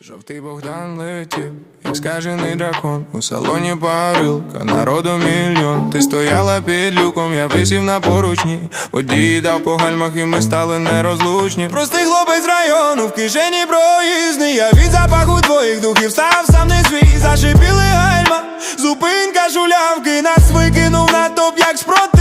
Жовтий Богдан летів, як скажений дракон У салоні парилка, народу мільйон. Ти стояла під люком, я висів на поручні. Водій дав по гальмах і ми стали нерозлучні. Простий хлопець району, в кишені проїзний. Я від запаху твоїх духів став сам не свій. Зашипіли гальма, зупинка шулявки. Нас викинув на топ, як шпроти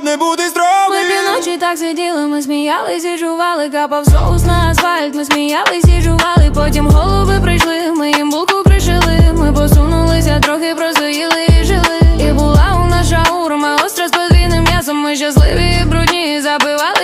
щоб не бути Ми строгим півночі так сиділи, ми сміялись і жували, капав соус на асфальт, ми сміялись і жували, потім голуби прийшли, ми їм булку пришили, ми посунулися, трохи простоїли і жили. І була у нас шаурма, остра з подвійним м'ясом, ми щасливі і брудні, забивали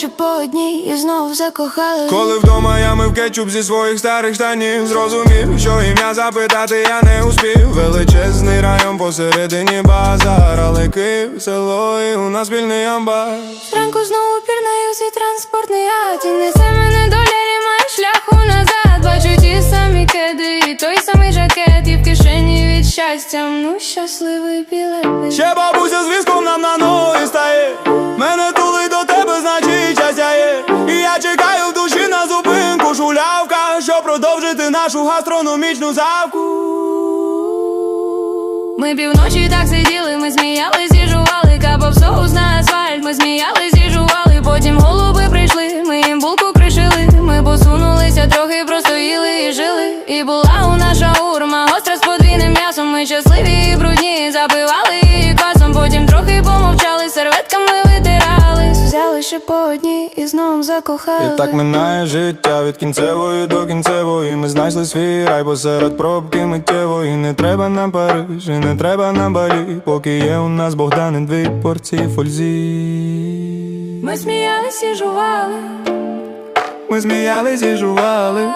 ще по одній і знову закохались. Коли вдома я мив кетчуп зі своїх старих штанів Зрозумів, що ім'я запитати я не успів. Величезний район посередині базар Але Київ, село і у нас спільний амбар. Зранку знову пірнаю свій транспортний ад І несе мене доля, немає шляху назад. Бачу ті самі кеди і той самий жакет І в кишені від щастя, ну щасливий білет Ще бабуся з нашу гастрономічну завку. Ми півночі так сиділи, ми сміялись і жували Капав соус на асфальт, ми сміялись і жували Потім голуби прийшли, ми їм булку пришили Ми посунулися, трохи просто їли і жили. І була у нас шаурма, гостра з подвійним м'ясом. Ми щасливі і брудні, забивали її квасом ще по одній і знову закохали. І так минає життя від кінцевої до кінцевої. Ми знайшли свій рай посеред пробки миттєвої. Не треба на Париж, і не треба на Балі. Поки є у нас Богдани дві порції фользі. Ми сміялись і жували, Ми сміялись і жували